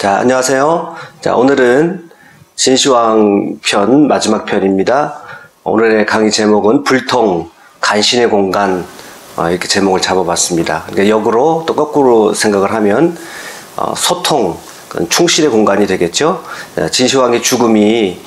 자, 안녕하세요. 자, 오늘은 진시황 편 마지막 편입니다. 오늘의 강의 제목은 불통, 간신의 공간, 어, 이렇게 제목을 잡아봤습니다. 그러니까 역으로 또 거꾸로 생각을 하면 어, 소통, 충실의 공간이 되겠죠. 진시황의 죽음이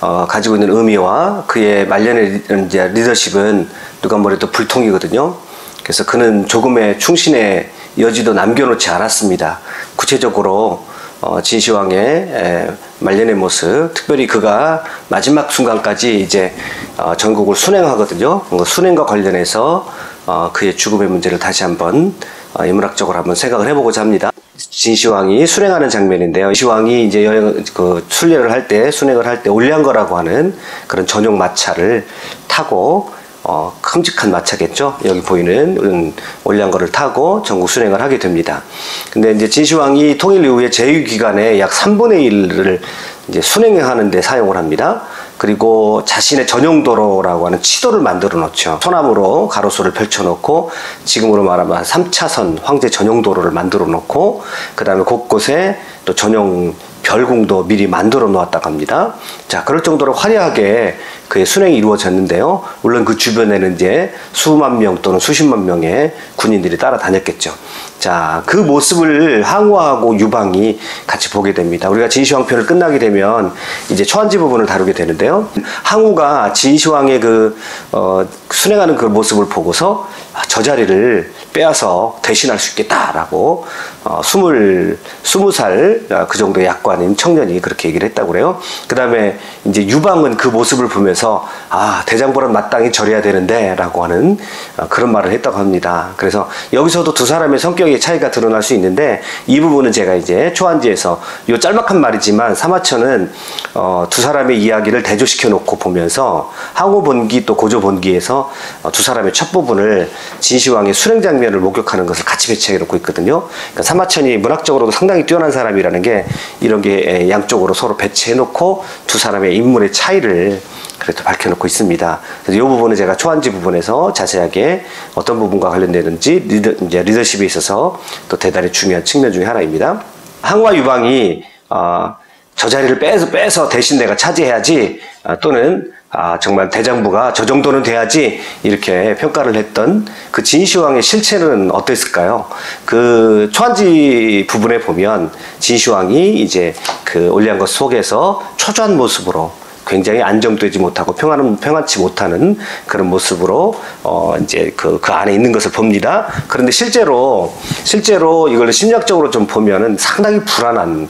어, 가지고 있는 의미와 그의 말년의 리더십은 누가 뭐래도 불통이거든요. 그래서 그는 조금의 충신의 여지도 남겨놓지 않았습니다. 구체적으로 어, 진시황의 에, 말년의 모습, 특별히 그가 마지막 순간까지 이제 어, 전국을 순행하거든요. 그 순행과 관련해서 어, 그의 죽음의 문제를 다시 한번 어, 인문학적으로 한번 생각을 해보고자 합니다. 진시황이 순행하는 장면인데요. 진시황이 이제 여행 그 순례를 할 때 순행을 할 때 올량거라고 하는 그런 전용 마차를 타고 어, 큼직한 마차겠죠. 여기 보이는 음, 올량거를 타고 전국 순행을 하게 됩니다. 근데 이제 진시황이 통일 이후에 제휴 기간에 약 3분의 1을 이제 순행하는 데 사용을 합니다. 그리고 자신의 전용 도로라고 하는 치도를 만들어 놓죠. 소나무로 가로수를 펼쳐 놓고 지금으로 말하면 3차선 황제 전용 도로를 만들어 놓고 그다음에 곳곳에 또 전용 별궁도 미리 만들어 놓았다고 합니다. 자, 그럴 정도로 화려하게 그의 순행이 이루어졌는데요. 물론 그 주변에는 이제 수만 명 또는 수십만 명의 군인들이 따라다녔겠죠. 자, 그 모습을 항우하고 유방이 같이 보게 됩니다. 우리가 진시황편을 끝나게 되면 이제 초안지 부분을 다루게 되는데요. 항우가 진시황의 그, 어, 순행하는 그 모습을 보고서 아, 저 자리를 빼앗아 대신할 수 있겠다라고 어, 스물 스무 살그 아, 정도 약관인 청년이 그렇게 얘기를 했다고 그래요. 그 다음에 이제 유방은 그 모습을 보면서 아 대장보란 마땅히 절해야 되는데 라고 하는 어, 그런 말을 했다고 합니다. 그래서 여기서도 두 사람의 성격의 차이가 드러날 수 있는데 이 부분은 제가 이제 초안지에서 요 짤막한 말이지만 사마천은 어, 두 사람의 이야기를 대조시켜 놓고 보면서 항호 본기 또 고조 본기에서 어, 두 사람의 첫 부분을 진시황의 수행 장면을 목격하는 것을 같이 배치해 놓고 있거든요. 그러니까 사마천이 문학적으로도 상당히 뛰어난 사람이라는 게 이런 게 양쪽으로 서로 배치해 놓고 두 사람의 인물의 차이를 그래도 밝혀놓고 있습니다. 그래서 이 부분은 제가 초안지 부분에서 자세하게 어떤 부분과 관련되는지 리더, 이제 리더십에 있어서 또 대단히 중요한 측면 중에 하나입니다. 항와 유방이 어, 저 자리를 빼서 빼서 대신 내가 차지해야지 어, 또는 아, 정말 대장부가 저 정도는 돼야지 이렇게 평가를 했던 그 진시황의 실체는 어땠을까요? 그 초안지 부분에 보면 진시황이 이제 그 올리안 것 속에서 초조한 모습으로 굉장히 안정되지 못하고 평안 평안치 못하는 그런 모습으로 어 이제 그, 그 안에 있는 것을 봅니다. 그런데 실제로 실제로 이걸 심리학적으로 좀 보면은 상당히 불안한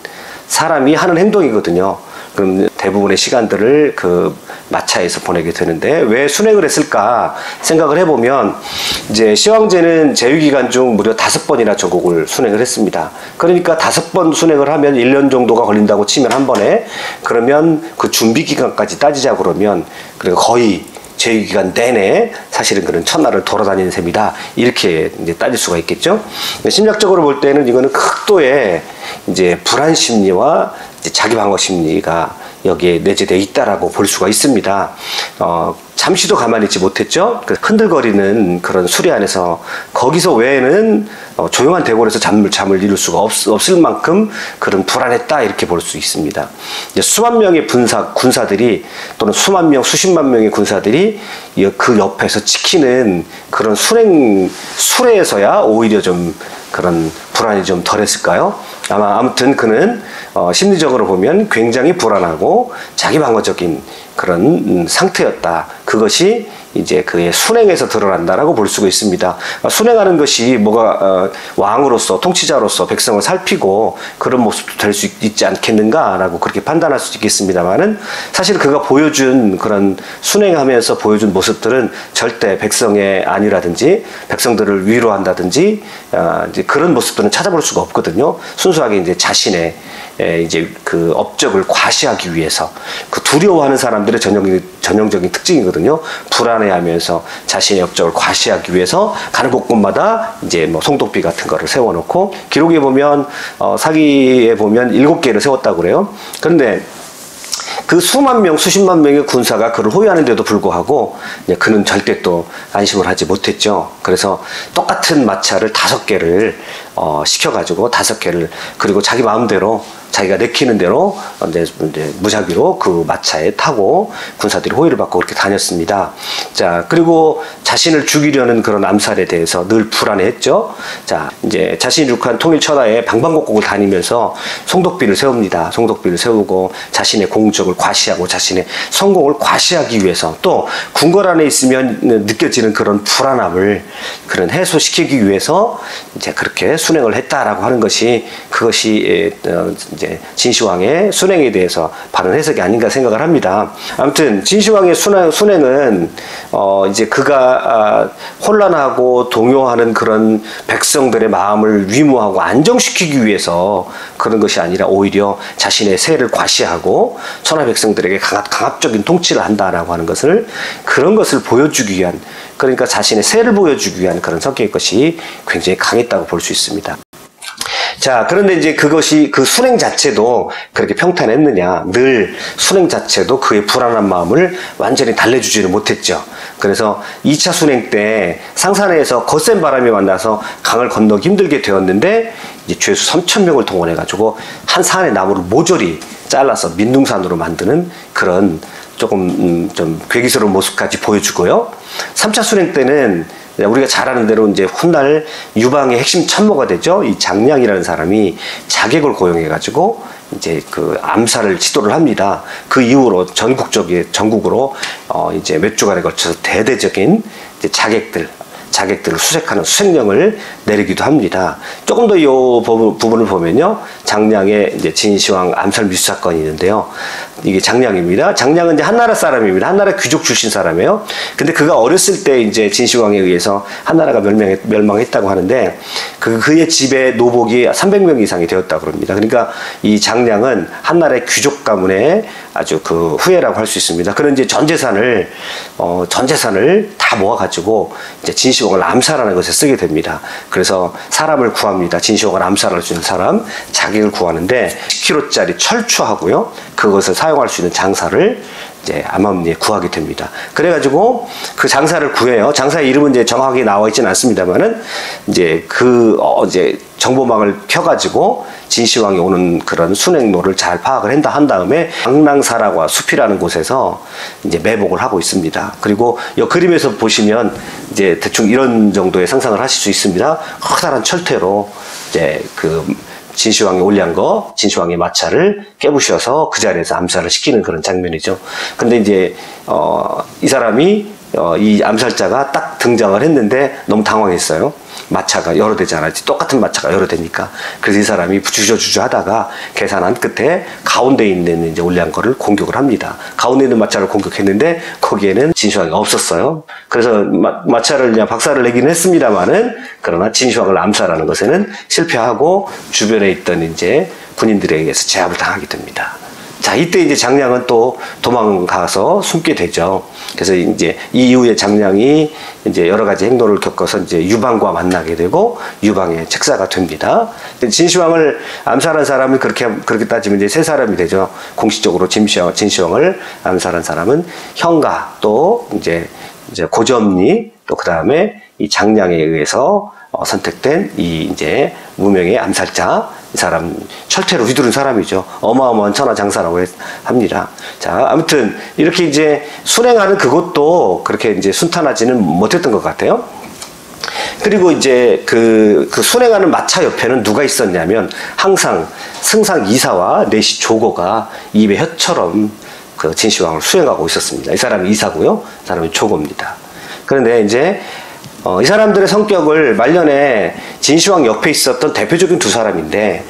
사람이 하는 행동이거든요. 그럼 대부분의 시간들을 그 마차에서 보내게 되는데 왜 순행을 했을까 생각을 해보면 이제 시황제는 제휴기간 중 무려 다섯 번이나 전국을 순행을 했습니다. 그러니까 다섯 번 순행을 하면 1년 정도가 걸린다고 치면 한 번에 그러면 그 준비 기간까지 따지자 그러면 그러니까 거의 제휴 기간 내내 사실은 그런 첫날을 돌아다니는 셈이다. 이렇게 이제 따질 수가 있겠죠. 심리학적으로 볼 때는 이거는 극도의 이제 불안 심리와 자기 방어 심리가 여기에 내재되어 있다라고 볼 수가 있습니다. 어, 잠시도 가만히 있지 못했죠. 그 흔들거리는 그런 수리 안에서 거기서 외에는 어, 조용한 대궐에서 잠을 잠을 이룰 수가 없, 없을 만큼 그런 불안했다 이렇게 볼 수 있습니다. 수만 명의 군사 군사들이 또는 수만 명 수십만 명의 군사들이 그 옆에서 지키는 그런 수행 수레에서야 오히려 좀 그런 불안이 좀 덜했을까요? 아마 아무튼 그는 어, 심리적으로 보면 굉장히 불안하고 자기 방어적인 그런 음, 상태였다. 그것이 이제 그의 순행에서 드러난다라고 볼 수가 있습니다. 어, 순행하는 것이 뭐가 어, 왕으로서 통치자로서 백성을 살피고 그런 모습도 될 수 있지 않겠는가라고 그렇게 판단할 수 있겠습니다만은 사실 그가 보여준 그런 순행하면서 보여준 모습들은 절대 백성의 아니라든지 백성들을 위로한다든지 어, 이제 그런 모습들은 찾아볼 수가 없거든요. 순수하게 이제 자신의 이제 그 업적을 과시하기 위해서 그 두려워하는 사람들의 전형적인, 전형적인 특징 이거든요. 불안해하면서 자신의 업적을 과시하기 위해서 가는 곳곳마다 이제 뭐 송독비 같은 거를 세워놓고 기록에 보면 어, 사기에 보면 일곱 개를 세웠다고 그래요. 그런데 그 수만 명, 수십만 명의 군사가 그를 호위하는데도 불구하고 그는 절대 또 안심을 하지 못했죠. 그래서 똑같은 마차를 다섯 개를 어, 시켜가지고 다섯 개를 그리고 자기 마음대로 자기가 내키는 대로 이제, 이제 무작위로 그 마차에 타고 군사들이 호의를 받고 그렇게 다녔습니다. 자 그리고 자신을 죽이려는 그런 암살에 대해서 늘 불안해했죠. 자 이제 자신이 육한 통일 천하에 방방곡곡을 다니면서 송독비를 세웁니다. 송독비를 세우고 자신의 공적을 과시하고 자신의 성공을 과시하기 위해서 또 궁궐 안에 있으면 느껴지는 그런 불안함을 그런 해소시키기 위해서 이제 그렇게 순행을 했다라고 하는 것이 그것이 어, 이제 진시황의 순행에 대해서 바른 해석이 아닌가 생각을 합니다. 아무튼 진시황의 순행, 순행은 어 이제 그가 아, 혼란하고 동요하는 그런 백성들의 마음을 위무하고 안정시키기 위해서 그런 것이 아니라 오히려 자신의 세를 과시하고 천하 백성들에게 강압, 강압적인 통치를 한다라고 하는 것을 그런 것을 보여주기 위한 그러니까 자신의 세를 보여주기 위한 그런 성격의 것이 굉장히 강했다고 볼 수 있습니다. 자, 그런데 이제 그것이 그 순행 자체도 그렇게 평탄했느냐. 늘 순행 자체도 그의 불안한 마음을 완전히 달래주지를 못했죠. 그래서 2차 순행 때 상산에서 거센 바람이 만나서 강을 건너기 힘들게 되었는데 이제 죄수 3천 명을 동원해가지고 한 산의 나무를 모조리 잘라서 민둥산으로 만드는 그런 조금 음, 좀 괴기스러운 모습까지 보여주고요. 3차 순행 때는 우리가 잘 아는 대로 이제 훗날 유방의 핵심 참모가 되죠. 이 장량이라는 사람이 자객을 고용해가지고 이제 그 암살을 지도를 합니다. 그 이후로 전국적인 전국으로 어 이제 몇 주간에 걸쳐서 대대적인 이제 자객들 자객들을 수색하는 수색령을 내리기도 합니다. 조금 더 이 부분을 보면요. 장량의 이제 진시황 암살 미수 사건이 있는데요. 이게 장량입니다. 장량은 이제 한나라 사람입니다. 한나라 귀족 출신 사람이에요. 근데 그가 어렸을 때 이제 진시황에 의해서 한나라가 멸망했, 멸망했다고 하는데 그, 그의 집에 노복이 300명 이상이 되었다고 합니다. 그러니까 이 장량은 한나라의 귀족 가문의 아주 그 후예라고 할 수 있습니다. 그런 이제 전 재산을, 어, 전 재산을 다 모아가지고 이제 진시 황을 암살하는 것에 쓰게 됩니다. 그래서 사람을 구합니다. 진시황을 암살할 수 있는 사람, 자기를 구하는데 10kg짜리 철추하고요. 그것을 사용할 수 있는 장사를 이제 암암리에 구하게 됩니다. 그래가지고 그 장사를 구해요. 장사의 이름은 이제 정확하게 나와 있지는 않습니다만은 이제 그 어, 이제 정보망을 펴가지고 진시황이 오는 그런 순행로를 잘 파악을 한다 한 다음에 강낭사라와 숲이라는 곳에서 이제 매복을 하고 있습니다. 그리고 이 그림에서 보시면 이제 대충 이런 정도의 상상을 하실 수 있습니다. 커다란 철퇴로 이제 그 진시황이 올리한 거, 진시황의 마차를 깨부셔서 그 자리에서 암살을 시키는 그런 장면이죠. 근데 이제, 어, 이 사람이, 어, 이 암살자가 딱 등장을 했는데 너무 당황했어요. 마차가 여러 대잖아요. 똑같은 마차가 여러 대니까. 그래서 이 사람이 주저주저 하다가 계산한 끝에 가운데 있는 이제 올리한 거를 공격을 합니다. 가운데 있는 마차를 공격했는데 거기에는 진시황이 없었어요. 그래서 마, 차를 그냥 박살을 내기는 했습니다만은 그러나 진시황을 암살하는 것에는 실패하고 주변에 있던 이제 군인들에 의해서 제압을 당하게 됩니다. 자, 이때 이제 장량은 또 도망가서 숨게 되죠. 그래서 이제 이 이후에 장량이 이제 여러 가지 행동을 겪어서 이제 유방과 만나게 되고 유방의 책사가 됩니다. 진시황을 암살한 사람이 그렇게 그렇게 따지면 이제 세 사람이 되죠. 공식적으로 진시황 진시황을 암살한 사람은 형가 또 이제 이제 고점리 또 그다음에 이 장량에 의해서 어, 선택된 이 이제 무명의 암살자 이 사람 철퇴로 휘두른 사람이죠. 어마어마한 천하 장사라고 합니다. 자 아무튼 이렇게 이제 순행하는 그것도 그렇게 이제 순탄하지는 못했던 것 같아요. 그리고 이제 그, 그 순행하는 마차 옆에는 누가 있었냐면 항상 승상 이사와 내시 조고가 입에 혀처럼 그 진시황을 수행하고 있었습니다. 이 사람이 이사고요. 이 사람이 조고입니다. 그런데 이제 어, 이 사람들의 성격을 말년에 진시황 옆에 있었던 대표적인 두 사람인데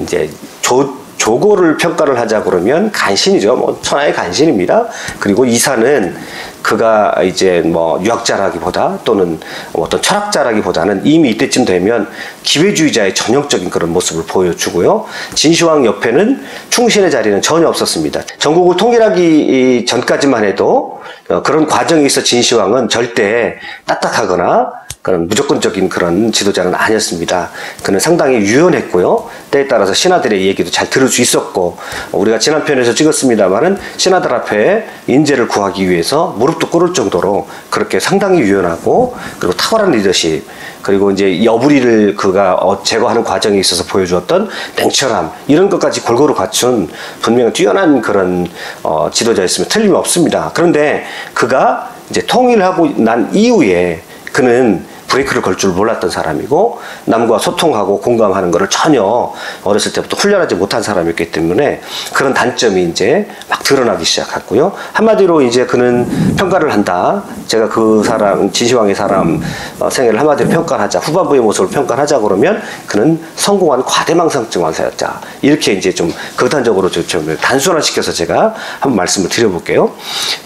이제 조 조고를 평가를 하자 그러면 간신이죠. 뭐 천하의 간신입니다. 그리고 이사는 그가 이제 뭐 유학자라기보다 또는 어떤 철학자라기보다는 이미 이때쯤 되면 기회주의자의 전형적인 그런 모습을 보여주고요. 진시황 옆에는 충신의 자리는 전혀 없었습니다. 전국을 통일하기 전까지만 해도 어, 그런 과정에 있어 진시황은 절대 딱딱하거나 그런 무조건적인 그런 지도자는 아니었습니다. 그는 상당히 유연했고요. 때에 따라서 신하들의 얘기도 잘 들을 수 있었고 우리가 지난 편에서 찍었습니다만은 신하들 앞에 인재를 구하기 위해서 무릎도 꿇을 정도로 그렇게 상당히 유연하고 그리고 탁월한 리더십 그리고 이제 여부리를 그가 어, 제거하는 과정에 있어서 보여주었던 냉철함 이런 것까지 골고루 갖춘 분명 뛰어난 그런 어, 지도자였으면 틀림없습니다. 그런데 그가 이제 통일하고 난 이후에 그는 브레이크를 걸 줄 몰랐던 사람이고 남과 소통하고 공감하는 것을 전혀 어렸을 때부터 훈련하지 못한 사람이었기 때문에 그런 단점이 이제 막 드러나기 시작했고요. 한마디로 이제 그는 평가를 한다. 제가 그 사람 진시황의 사람 어, 생애를 한마디로 평가를 하자. 후반부의 모습을 평가를 하자 그러면 그는 성공한 과대망상증 환자였다. 이렇게 이제 좀 극단적으로 좀 단순화시켜서 제가 한번 말씀을 드려볼게요.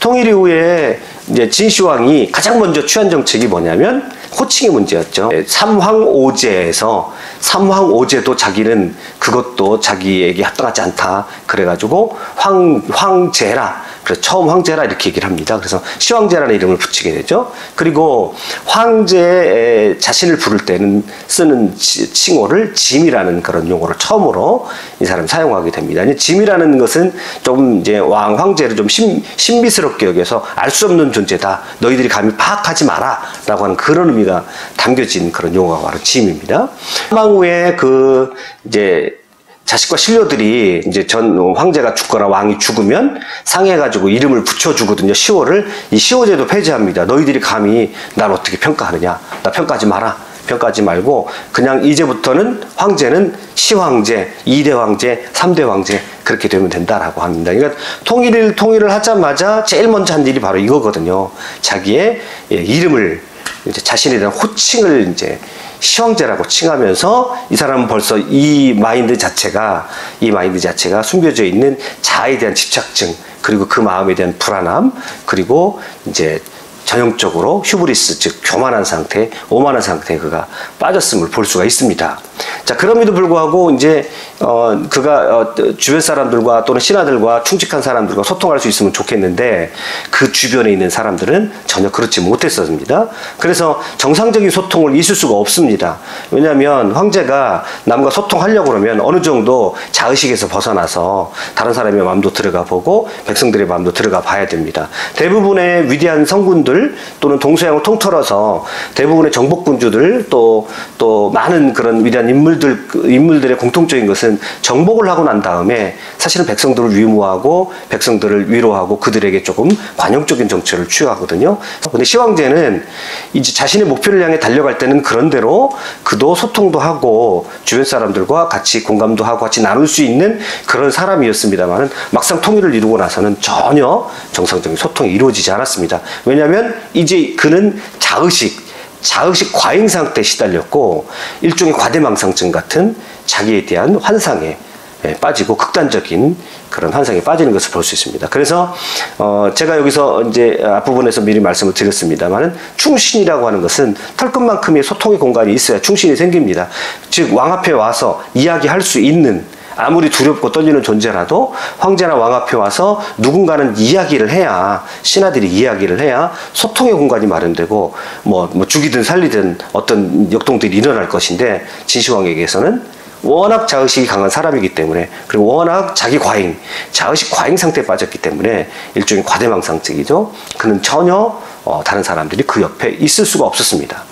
통일 이후에 이제 진시황이 가장 먼저 취한 정책이 뭐냐면 호칭의 문제였죠. 네, 삼황오제에서 삼황오제도 자기는 그것도 자기에게 합당하지 않다. 그래가지고 황 황제라 그래서 처음 황제라 이렇게 얘기를 합니다. 그래서 시황제라는 이름을 붙이게 되죠. 그리고 황제 자신을 부를 때는 쓰는 칭호를 짐이라는 그런 용어를 처음으로 이 사람이 사용하게 됩니다. 짐이라는 것은 좀 이제 왕 황제를 좀 신, 신비스럽게 여겨서 알 수 없는 존재다. 너희들이 감히 파악하지 마라라고 하는 그런 의미가 담겨진 그런 용어가 바로 짐입니다. 사망 후에 그 이제 자식과 신료들이 이제 전 황제가 죽거나 왕이 죽으면 상해가지고 이름을 붙여주거든요. 시호를. 이 시호제도 폐지합니다. 너희들이 감히 날 어떻게 평가하느냐. 나 평가하지 마라. 평가하지 말고 그냥 이제부터는 황제는 시황제, 2대 황제, 3대 황제 그렇게 되면 된다라고 합니다. 그러니까 통일을 통일을 하자마자 제일 먼저 한 일이 바로 이거거든요. 자기의 예, 이름을 이제 자신에 대한 호칭을 이제 시황제라고 칭하면서 이 사람은 벌써 이 마인드 자체가 이 마인드 자체가 숨겨져 있는 자아에 대한 집착증 그리고 그 마음에 대한 불안함 그리고 이제 전형적으로 휴브리스 즉 교만한 상태, 오만한 상태에 그가 빠졌음을 볼 수가 있습니다. 자 그럼에도 불구하고 이제 어 그가 어, 주변 사람들과 또는 신하들과 충직한 사람들과 소통할 수 있으면 좋겠는데 그 주변에 있는 사람들은 전혀 그렇지 못했었습니다. 그래서 정상적인 소통을 있을 수가 없습니다. 왜냐하면 황제가 남과 소통하려고 그러면 어느 정도 자의식에서 벗어나서 다른 사람의 마음도 들어가 보고 백성들의 마음도 들어가 봐야 됩니다. 대부분의 위대한 성군들 또는 동서양을 통틀어서 대부분의 정복군주들 또 또 많은 그런 위대한 인물들 인물들의 공통적인 것은 정복을 하고 난 다음에 사실은 백성들을 위무하고 백성들을 위로하고 그들에게 조금 관용적인 정책을 취하거든요. 근데 시황제는 이제 자신의 목표를 향해 달려갈 때는 그런대로 그도 소통도 하고 주변 사람들과 같이 공감도 하고 같이 나눌 수 있는 그런 사람이었습니다만은 막상 통일을 이루고 나서는 전혀 정상적인 소통이 이루어지지 않았습니다. 왜냐하면 이제 그는 자의식 자의식 과잉 상태에 시달렸고 일종의 과대망상증 같은 자기에 대한 환상에 예, 빠지고 극단적인 그런 환상에 빠지는 것을 볼 수 있습니다. 그래서 어 제가 여기서 이제 앞부분에서 미리 말씀을 드렸습니다만은 충신이라고 하는 것은 털끝만큼의 소통의 공간이 있어야 충신이 생깁니다. 즉 왕 앞에 와서 이야기할 수 있는 아무리 두렵고 떨리는 존재라도 황제나 왕 앞에 와서 누군가는 이야기를 해야 신하들이 이야기를 해야 소통의 공간이 마련되고 뭐, 뭐 죽이든 살리든 어떤 역동들이 일어날 것인데 진시황에게서는 워낙 자의식이 강한 사람이기 때문에 그리고 워낙 자기 과잉, 자의식 과잉 상태에 빠졌기 때문에 일종의 과대망상증이죠. 그는 전혀 어, 다른 사람들이 그 옆에 있을 수가 없었습니다.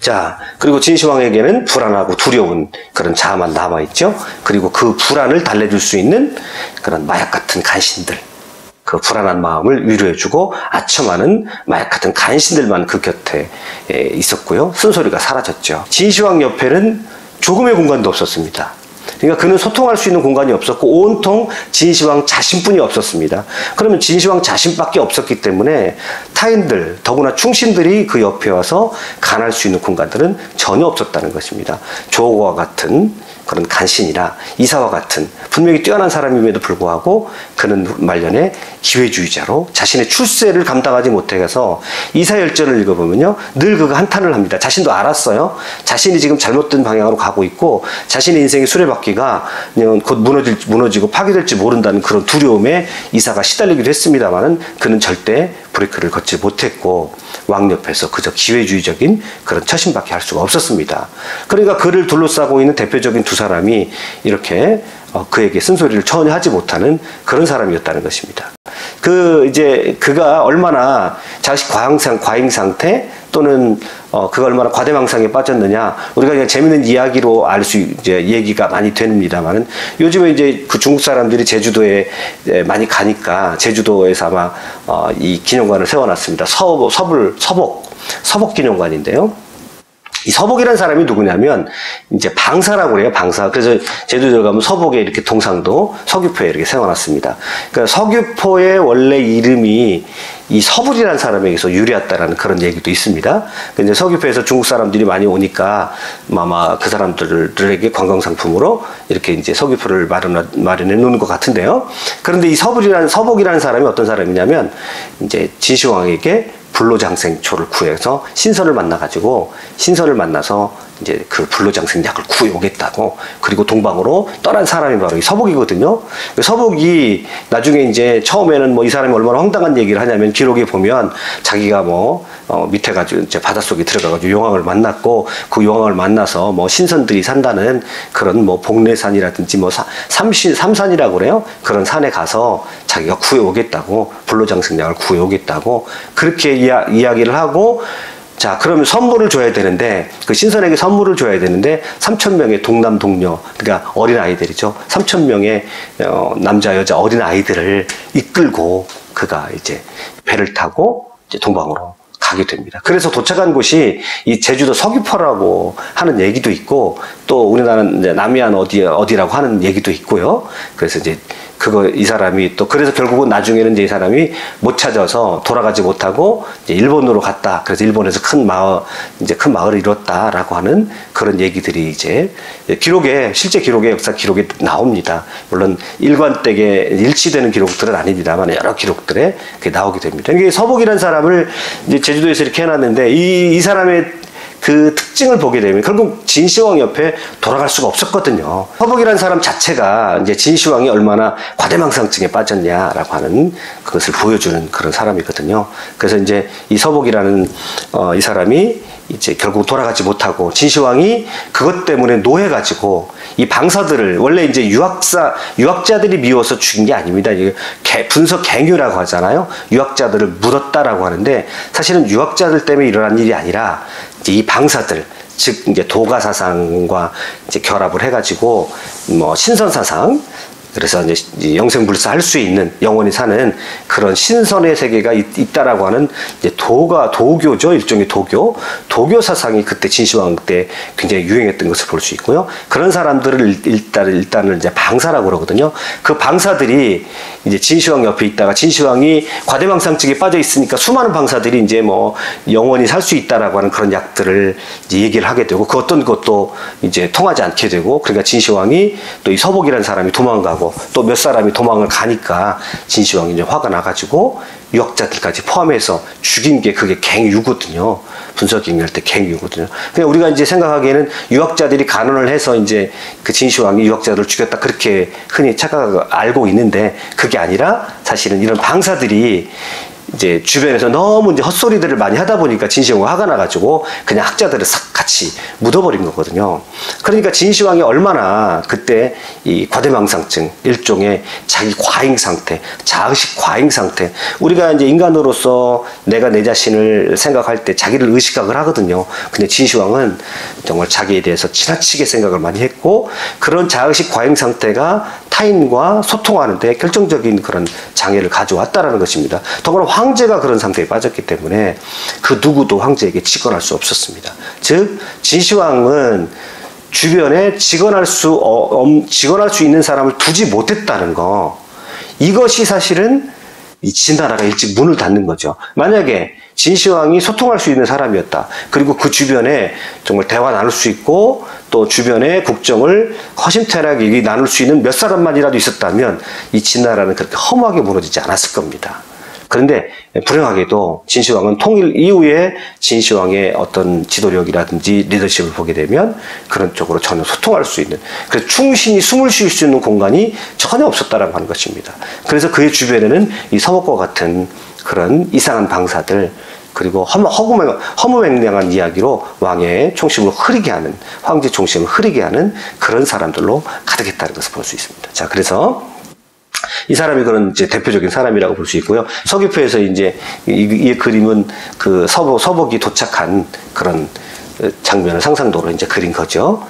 자, 그리고 진시황에게는 불안하고 두려운 그런 자아만 남아있죠. 그리고 그 불안을 달래줄 수 있는 그런 마약 같은 간신들. 그 불안한 마음을 위로해주고 아첨하는 마약 같은 간신들만 그 곁에 있었고요. 쓴소리가 사라졌죠. 진시황 옆에는 조금의 공간도 없었습니다. 그러니까 그는 소통할 수 있는 공간이 없었고 온통 진시황 자신뿐이 없었습니다. 그러면 진시황 자신밖에 없었기 때문에 타인들 더구나 충신들이 그 옆에 와서 간할 수 있는 공간들은 전혀 없었다는 것입니다. 조과 같은 그런 간신이라 이사와 같은 분명히 뛰어난 사람임에도 불구하고 그는 말년에 기회주의자로 자신의 출세를 감당하지 못해서 이사열전을 읽어보면요 늘 그가 한탄을 합니다. 자신도 알았어요. 자신이 지금 잘못된 방향으로 가고 있고 자신의 인생의 수레바퀴가 곧 무너질, 무너지고 파괴될지 모른다는 그런 두려움에 이사가 시달리기도 했습니다만은 그는 절대 브레이크를 걷지 못했고 왕 옆에서 그저 기회주의적인 그런 처신밖에 할 수가 없었습니다. 그러니까 그를 둘러싸고 있는 대표적인 두 사람이 이렇게 어, 그에게 쓴소리를 전혀 하지 못하는 그런 사람이었다는 것입니다. 그 이제 그가 얼마나 자식 과잉상 과잉 상태 또는 어 그가 얼마나 과대망상에 빠졌느냐 우리가 그냥 재밌는 이야기로 알 수 이제 얘기가 많이 됩니다만은 요즘에 이제 그 중국 사람들이 제주도에 많이 가니까 제주도에서 아마 어 이 기념관을 세워놨습니다. 서 서불 서복 서복 기념관인데요. 이 서복이라는 사람이 누구냐면 이제 방사라고 그래요 방사. 그래서 제주도 가면 서복에 이렇게 동상도 서귀포에 이렇게 세워놨습니다. 그러니까 서귀포의 원래 이름이 이 서불이라는 사람에게서 유래했다라는 그런 얘기도 있습니다. 이제 서귀포에서 중국 사람들이 많이 오니까 아마 그 사람들에게 관광 상품으로 이렇게 이제 서귀포를 마련, 마련해 놓는 것 같은데요. 그런데 이 서불이라는 서복이라는 사람이 어떤 사람이냐면 이제 진시황에게 불로장생초를 구해서 신선을 만나가지고 신선을 만나서 이제 그 불로장생약을 구해오겠다고 그리고 동방으로 떠난 사람이 바로 이 서복이거든요. 그 서복이 나중에 이제 처음에는 뭐 이 사람이 얼마나 황당한 얘기를 하냐면 기록에 보면 자기가 뭐 어, 밑에 가지고 이제 바닷속에 들어가가지고 용왕을 만났고 그 용왕을 만나서 뭐 신선들이 산다는 그런 뭐 복례산이라든지 뭐 사, 삼신 삼산이라고 그래요. 그런 산에 가서 자기가 구해오겠다고 불로장생약을 구해오겠다고 그렇게 이야, 이야기를 하고 자, 그러면 선물을 줘야 되는데, 그 신선에게 선물을 줘야 되는데, 3천 명의 동남 동녀, 그러니까 어린 아이들이죠. 3천 명의 어, 남자, 여자 어린 아이들을 이끌고 그가 이제 배를 타고 이제 동방으로 가게 됩니다. 그래서 도착한 곳이 이 제주도 서귀포라고 하는 얘기도 있고, 또 우리나라는 남해안 어디, 어디라고 하는 얘기도 있고요. 그래서 이제 그거 이 사람이 또 그래서 결국은 나중에는 이제 이 사람이 못 찾아서 돌아가지 못하고 이제 일본으로 갔다. 그래서 일본에서 큰 마을 이제 큰 마을을 이뤘다라고 하는 그런 얘기들이 이제 기록에 실제 기록에 역사 기록에 나옵니다. 물론 일관되게 일치되는 기록들은 아닙니다만 여러 기록들에 나오게 됩니다. 이게 서복이라는 사람을 이제 제주도에서 이렇게 해놨는데 이, 이 사람의 그 특징을 보게 되면 결국 진시황 옆에 돌아갈 수가 없었거든요. 허복이라는 사람 자체가 이제 진시황이 얼마나 과대망상증에 빠졌냐라고 하는 그것을 보여주는 그런 사람이거든요. 그래서 이제 이 서복이라는 어, 이 사람이 이제 결국 돌아가지 못하고 진시황이 그것 때문에 노해 가지고 이 방사들을 원래 이제 유학사 유학자들이 미워서 죽인 게 아닙니다. 이게 분석 갱유라고 하잖아요. 유학자들을 묻었다라고 하는데 사실은 유학자들 때문에 일어난 일이 아니라 이 방사들 즉 이제 도가 사상과 이제 결합을 해가지고 뭐 신선 사상 그래서 이제 영생불사 할 수 있는 영원히 사는 그런 신선의 세계가 있, 다라고 하는 이제 도가 도교죠. 일종의 도교. 도교 사상이 그때 진시황 때 굉장히 유행했던 것을 볼 수 있고요. 그런 사람들을 일단 일단은 이제 방사라고 그러거든요. 그 방사들이 이제 진시황 옆에 있다가 진시황이 과대망상증에 빠져 있으니까 수많은 방사들이 이제 뭐 영원히 살 수 있다라고 하는 그런 약들을 이제 얘기를 하게 되고 그 어떤 것도 이제 통하지 않게 되고 그러니까 진시황이 또 이 서복이라는 사람이 도망가고 하고 또 몇 사람이 도망을 가니까 진시황이 이제 화가 나가지고 유학자들까지 포함해서 죽인 게 그게 갱유거든요. 분석 경기할 때 갱유거든요. 그냥 우리가 이제 생각하기에는 유학자들이 간언을 해서 이제 그 진시황이 유학자들을 죽였다 그렇게 흔히 착각 알고 있는데 그게 아니라 사실은 이런 방사들이 이제 주변에서 너무 이제 헛소리들을 많이 하다 보니까 진시황이 화가 나가지고 그냥 학자들을 싹 같이 묻어버린 거거든요. 그러니까 진시황이 얼마나 그때 이 과대망상증 일종의 자기 과잉 상태, 자의식 과잉 상태. 우리가 이제 인간으로서 내가 내 자신을 생각할 때 자기를 의식각을 하거든요. 근데 진시황은 정말 자기에 대해서 지나치게 생각을 많이 했고 그런 자의식 과잉 상태가 타인과 소통하는데 결정적인 그런 장애를 가져왔다라는 것입니다. 더구나 황제가 그런 상태에 빠졌기 때문에 그 누구도 황제에게 직언할 수 없었습니다. 즉 진시황은 주변에 직언할 수 어, 직언할 수 있는 사람을 두지 못했다는 거 이것이 사실은 이 진나라가 일찍 문을 닫는 거죠. 만약에 진시황이 소통할 수 있는 사람이었다. 그리고 그 주변에 정말 대화 나눌 수 있고 또 주변의 국정을 허심탄회하게 나눌 수 있는 몇 사람만이라도 있었다면 이 진나라는 그렇게 허무하게 무너지지 않았을 겁니다. 그런데 불행하게도 진시황은 통일 이후에 진시황의 어떤 지도력이라든지 리더십을 보게 되면 그런 쪽으로 전혀 소통할 수 있는 그래서 충신이 숨을 쉴 수 있는 공간이 전혀 없었다라고 하는 것입니다. 그래서 그의 주변에는 이 서목과 같은 그런 이상한 방사들 그리고 허무, 허무맹, 허무맹랑한 이야기로 왕의 총심을 흐리게 하는 황제 총심을 흐리게 하는 그런 사람들로 가득했다는 것을 볼 수 있습니다. 자, 그래서 이 사람이 그런 이제 대표적인 사람이라고 볼 수 있고요. 서귀포에서 이제 이, 이 그림은 그 서복, 서복이 도착한 그런 장면을 상상도로 이제 그린 거죠.